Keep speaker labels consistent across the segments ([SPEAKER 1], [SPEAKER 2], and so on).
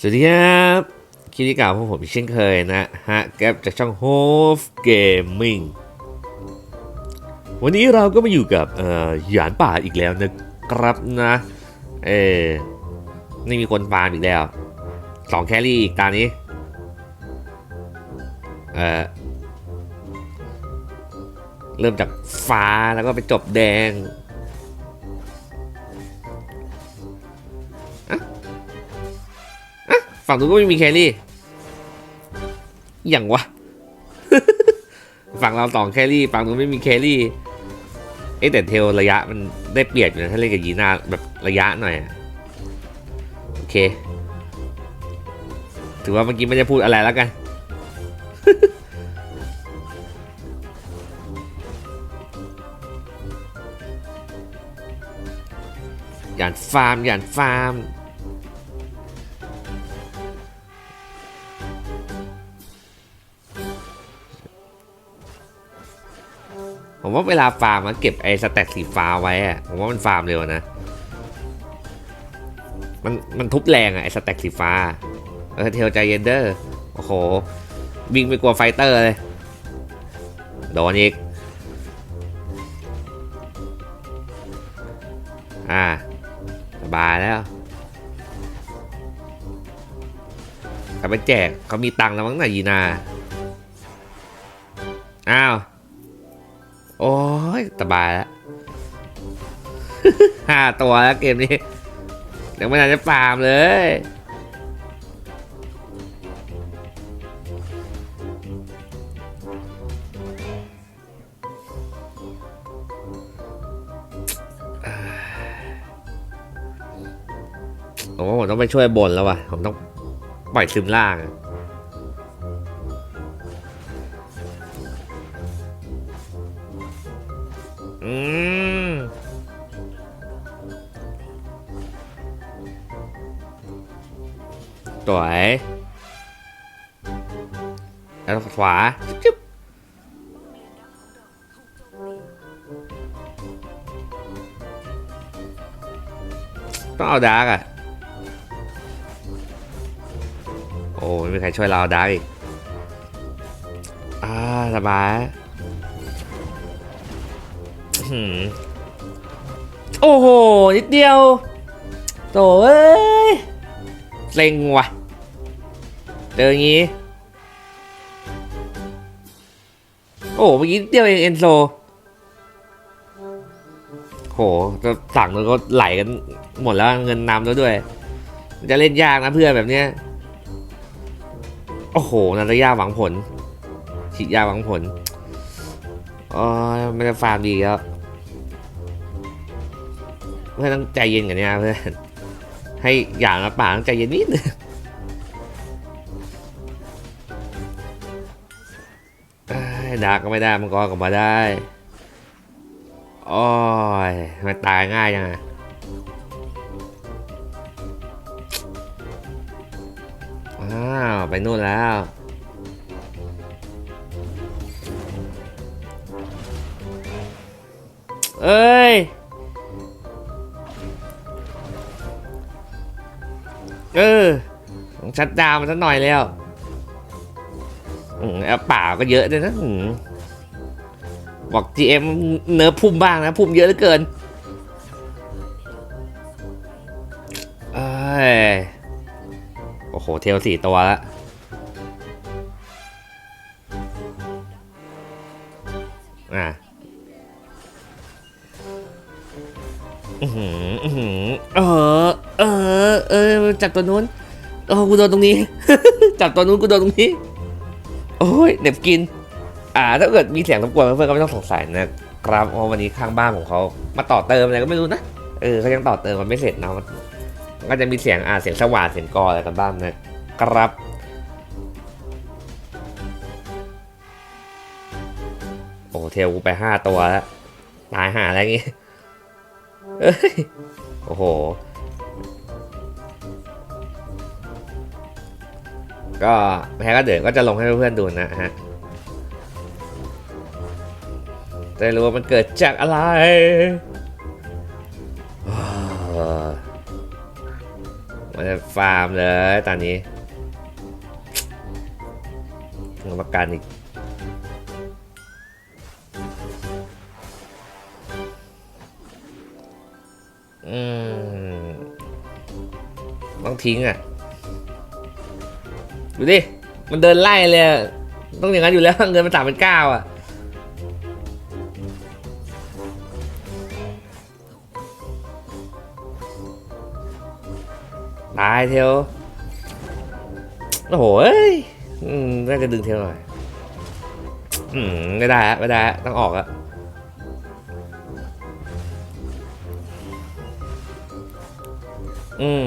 [SPEAKER 1] สวัสดีครับคลิปนี้กล่าวพวกผมเช่นเคยนะฮะแก๊ปจากช่อง h o f Gaming วันนี้เราก็มาอยู่กับเอ่อหยานป่าอีกแล้วนะครับนะเออนี่มีคนฟาร์มอีกแล้วสองแครี่อีกตานี้เออเริ่มจากฟ้าแล้วก็ไปจบแดง ฝั่งนู้นก็ไม่มีแครี่อย่างวะ ฝั่งเราสอแครี่ ฝั่งนู้นไม่มีแครี่ เอ๊แต่เทลระยะมันได้เปรียบอยู่นะถ้าเล่นกับยีน่าแบบระยะหน่อยอะโอเค ถือว่าเมื่อกี้ไม่ได้พูดอะไรแล้วกันหย่านฟาร์มหย่านฟาร์ม ผมว่าเวลาฟาร์มมันเก็บไอ้สแต็กสีฟ้าไว้อะผมว่ามันฟาร์มเร็วนะ มันมันทุบแรงอะไอ้สแต็กสีฟ้า เออเทลใจเย็นเดอร์โอ้โหวิ่งไปกลัวไฟเตอร์เลย โดนอีก อ่า สบายแล้วกลับไปแจกเขามีตังค์แล้วมั้งนะยีนา อ้าว โอ้ยสบายแล้วห้าตัวแล้วเกมนี้ยังไม่ทันจะฟาร์มเลยผมว่าผมต้องไปช่วยบนแล้วว่ะ ผมต้องปล่อยซึมล่าง วยแล้วขวาจิ๊บต้องเอาดาร์กอะโอ้ไม่มีใครช่วยเราเอาดาร์กอีก อ่าสบายโอ้โห นิดเดียวโตเอ้ยเซ็งว่ะ เจออย่างงี้ โอ้เมื่อกี้เดียวเองเอนโซโหจะสั่งแล้วก็ไหลกันหมดแล้วเงินนำแล้วด้วย จะเล่นยากนะเพื่อนแบบเนี้ย โอ้โหนาตยาหวังผล ฉีดยาหวังผลอ๋อไม่ได้ฟาร์มดีแล้วเพื่อนต้องใจเย็นกันเนี่ยเพื่อนให้อย่างละป่าต้องใจเย็นนิดนึง ดากก็ไม่ได้มังกรก็มาได้โอ้ยทำไมันตายง่ายจังอะอ้าวไปนู่นแล้วเอ้ย เออต้องชัดดาวมันสักหน่อยแล้ว แล้วป่าก็เยอะด้วยนะอืมบอก GM เนื้อพุ่มบ้างนะ พุ่มเยอะเหลือเกินโอ้โห เทลสี่ตัวล้วอะอือหืออือหือเออ เออ เออ จับตัวนู้น โอ้กูโดนตรงนี้ จับตัวนู้นกูโดนตรงนี้ โอ้ยเหน็บกิน อ่า ถ้าเกิดมีเสียงรบกวนเพื่อนๆก็ไม่ต้องสงสัยนะครับเพราะวันนี้ข้างบ้านของเขามาต่อเติมอะไรก็ไม่รู้นะ เออเขายังต่อเติมมันไม่เสร็จนะมันก็จะมีเสียงอ่าเสียงสว่านเสียงกออะไรกันบ้างนะครับโอ้เทลกูไปห้าตัวแล้วตายหาอะไรงี้ เอ้ย โอ้โห ก็แพ้ก็เดี๋ยวก็จะลงให้เพื่อนๆดูนะฮะจะได้รู้ว่ามันเกิดจากอะไรมันจะฟาร์มเลยตอนนี้เงินประกันอีกอืมต้องทิ้งอะ ดูดิ มันเดินไล่เลย ต้องอย่างนั้นอยู่แล้ว เงินมันสามเป็นเก้าอะ ตายเทลโอ้โหน่าจะดึงเทลหน่อย อืม ไม่ได้ฮะไม่ได้ฮะต้องออกอะอืม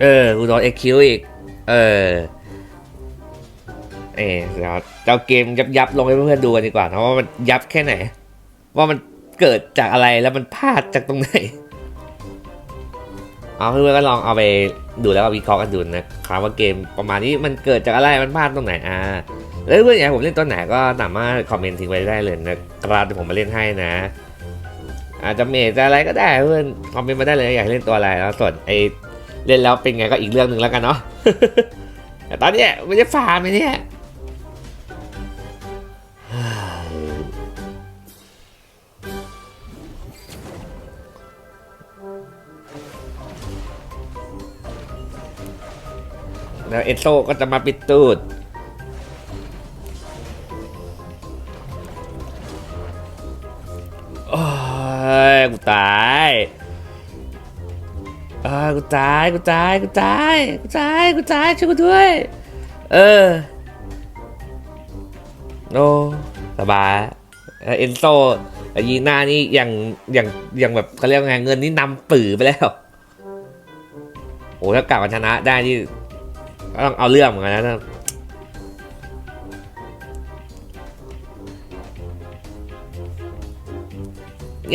[SPEAKER 1] เออกูโดนเอ็กคิวอีก เออเออเดี๋ยวจะเอาเกมยับยับลงให้เพื่อนๆดูกันดีกว่านะว่ามันยับแค่ไหน ว่ามันเกิดจากอะไรแล้วมันพลาดจากตรงไหน เอาเพื่อนๆก็ลองเอาไปดูแล้วก็วิเคราะห์กันดูนะครับว่าเกมประมาณนี้มันเกิดจากอะไรมันพลาดตรงไหนอ่าแล้วเพื่อนอยากผมเล่นตัวไหนก็สามารถคอมเมนต์ทิ้งไว้ได้เลยนะครับเดี๋ยวผมมาเล่นให้นะอาจจะเมจจะอะไรก็ได้เพื่อนคอมเมนต์มาได้เลยอยากเล่นตัวอะไรแล้วส่วนไอ เล่นแล้วเป็นไงก็อีกเรื่องหนึ่งแล้วกันเนาะแต่ตอนนี้ไม่ได้ฟาร์มเลยเนี่ยแล้วเอโซก็จะมาปิดตูดโอ้ยกูตาย เออกูตายกูตายกูตายกูตายกูตายช่วยกูด้วย เออโอ้สบายเอ่อเอนโซยีหน้านี่อย่างอย่างอย่างแบบเขาเรียกไงเงินนี่นำปือไปแล้วโอ้ถ้ากลับมาชนะได้นี่ก็ต้องเอาเรื่องเหมือนกันนะ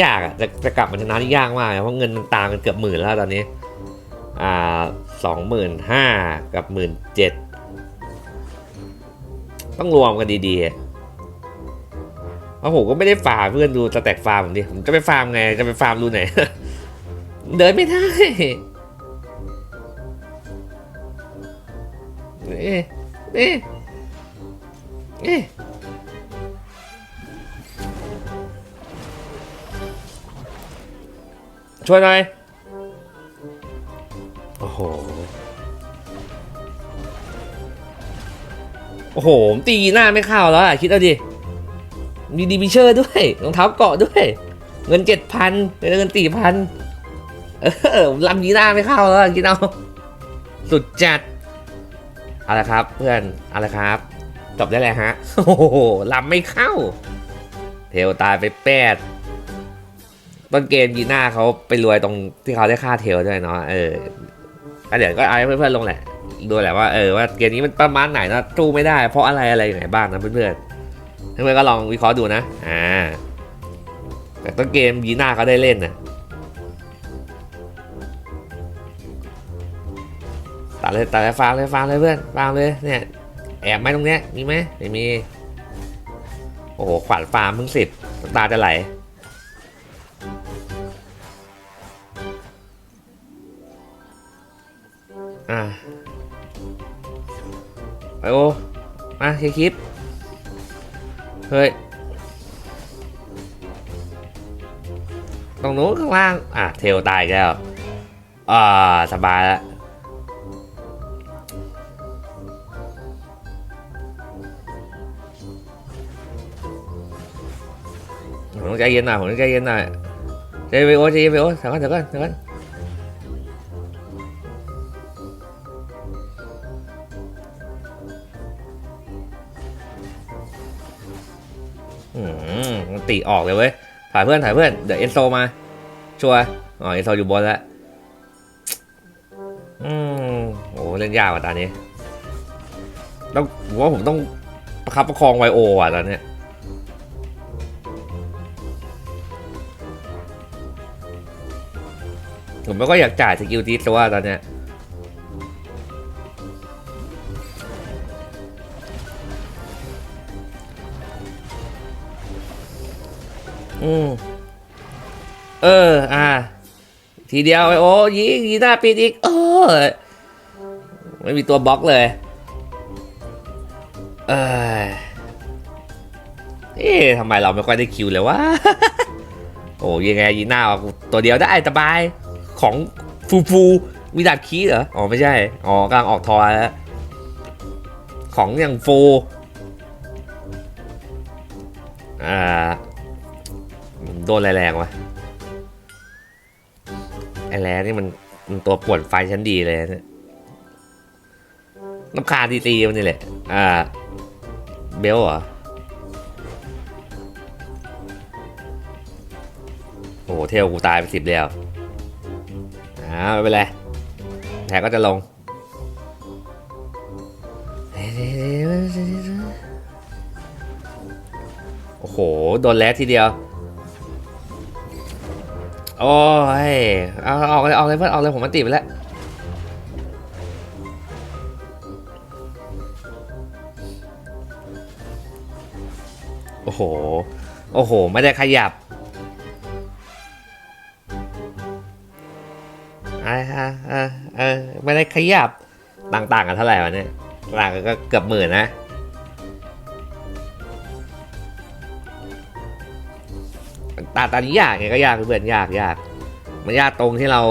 [SPEAKER 1] ยากอะจะจะกลับมาชนะนี่ยากมากเลยเพราะเงินต่างกันเกือบหมื่นแล้วตอนนี้ อ่าสองหมื่นห้ากับหมื่นเจ็ดต้องรวมกันดีๆเพราะผมก็ไม่ได้ฟาร์มเพื่อนดูสแต็กฟาร์มผมดิผมจะไปฟาร์มไงจะไปฟาร์มรูไหน เดินไม่ได้นี่นี่นี่ช่วยหน่อย โอ้โห โอ้โห ตีหน้าไม่เข้าแล้วอะ คิดเอาดิ มีดีบิเชอร์ด้วย รองเท้าเกาะด้วย เงินเจ็ดพันเงินสี่พันเออลำยีหน้าไม่เข้าแล้วอะคิดเอา สุดจัด เอาละครับ เพื่อน เอาละครับ จบได้เลยฮะ โอ้โหลำไม่เข้า เทลตายไปแปดต้นเกมยีน่าเขาไปรวยตรงที่เขาได้ค่าเทลด้วยเนาะเออ ก็เดี๋ยวก็เอาให้เพื่อนๆลงแหละดูแหละว่าเออว่าเกมนี้มันประมาณไหนนะสู้ไม่ได้ เพราะอะไรอะไรอย่างไหนบ้างนะเพื่อนๆเพื่อนๆก็ลองวิเคราะห์ดูนะอ่าแต่ต้นเกมยีน่าเขาได้เล่นนะตัดเลยตัดเลยฟาร์มเลยฟาร์มเลยเพื่อนฟาร์มเลยเนี่ยแอบไหมตรงเนี้ยมีไหมไม่มีโอ้โหขวัญฟาร์มเพิ่งสิบตาจะไหล โอมาเคลียร์คลิป เฮ้ย ตรงนู้นข้างล่าง อะ เทลตายแล้ว อ่า สบายแล้วผมต้องใจเย็นหน่อยผมต้องใจเย็นหน่อยใจเย็นไปโอใจเย็นไปโอเดี๋ยวก่อนเดี๋ยวก่อนเดี๋ยวก่อน มันตีออกเลยเว้ย ถ่ายเพื่อนถ่ายเพื่อน เดี๋ยวเอนโซมา ชัวอ๋อ เอนโซอยู่บนแล้ว อืมโอ้เล่นยากว่ะตอนนี้ ต้องผมว่าผมต้องประคับประคองไวโอว่ะตอนนี้ผมไม่ก็อยากจ่ายสกิลทีสว่าตอนเนี้ย อืมเออ อ่า ทีเดียวโอ้ยิงยีหน้าปิดอีกเออไม่มีตัวบล็อกเลย เออเอ๊ะทำไมเราไม่ค่อยได้คิวเลยวะ โอ้ยังไงยีหน้าตัวเดียวได้สบาย ของฟูฟูมีดาบคีเหรอ อ๋อ ไม่ใช่ อ๋อกำลังออกทอแล้ว ของอย่างฟูอ่า โดนแรงวะไอ้แล้นี่มันมันตัวปวนไฟชั้นดีเลยนี่ยน้ำคาตีตีมันนี่แหละ อ่า เบลเหรอ โอ้โห เทลกูตายไปสิบแล้ว อ่าไม่เป็นไรแผลก็จะลง โอ้โห โดนแล้วทีเดียว โอ้ยเอาออกเลยออกเลยเพื่อนออกเลยผมมันติดไปแล้วโอ้โห โอ้โห ไม่ได้ขยับอ่าอ่าอ่าเออไม่ได้ขยับ ต่างๆกันเท่าไหร่วะเนี่ยต่างกันก็เกือบหมื่นนะ ตาตานี้ยากไงก็ยากเพื่อนยากยากมันยากตรงที่เรา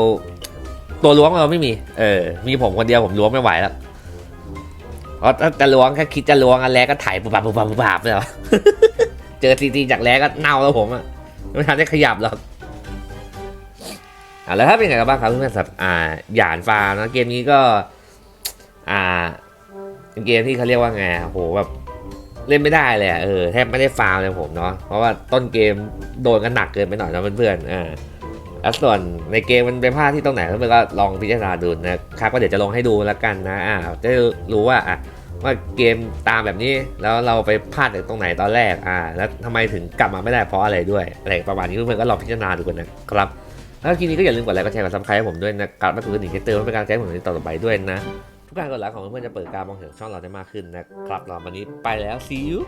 [SPEAKER 1] ตัวล้วงเราไม่มี เออ มีผมคนเดียวผมล้วงไม่ไหวแล้วเพราะถ้าจะล้วงแค่คิดจะล้วงอันแรกก็ถ่ายปุบปับปุบปับปุบปับเลยเหรอเจอซีซีจากแรกก็เน่าแล้วผมอะไม่ทันได้ขยับหรอกอะแล้วถ้าเป็นไงกันบ้างครับเพื่อนๆสับอ่าหยานฟาร์มนะเกมนี้ก็ อ่าเป็นเกมที่เขาเรียกว่าไงโหแบบ เล่นไม่ได้เลยเออแทบไม่ได้ฟาร์มเลยผมเนาะเพราะว่าต้นเกมโดนกันหนักเกินไปหน่อยนะเพื่อนๆอ่าแล้วส่วนในเกมมันเป็นพลาดที่ตรงไหนเพื่อนๆก็ลองพิจารณาดูนะครับก็เดี๋ยวจะลงให้ดูแล้วกันนะอ่าจะรู้ว่าอะว่าเกมตามแบบนี้แล้วเราไปพลาดตรงไหนตอนแรกอ่าแล้วทำไมถึงกลับมาไม่ได้เพราะอะไรด้วยอะไรประมาณนี้เพื่อนๆก็ลองพิจารณาดูกันนะครับแล้วทีนี้ก็อย่าลืมกดไลค์กดแชร์กดซับสไครต์ให้ผมด้วยนะครับและกดกระดิ่งให้เตือนเพื่อเป็นกำลังใจให้ผมในต่อไปด้วยนะ ทุกการกดไลค์ของเพื่อนๆจะเปิดการมองเห็นช่องเราได้มากขึ้นนะครับเราวันนี้ไปแล้ว see you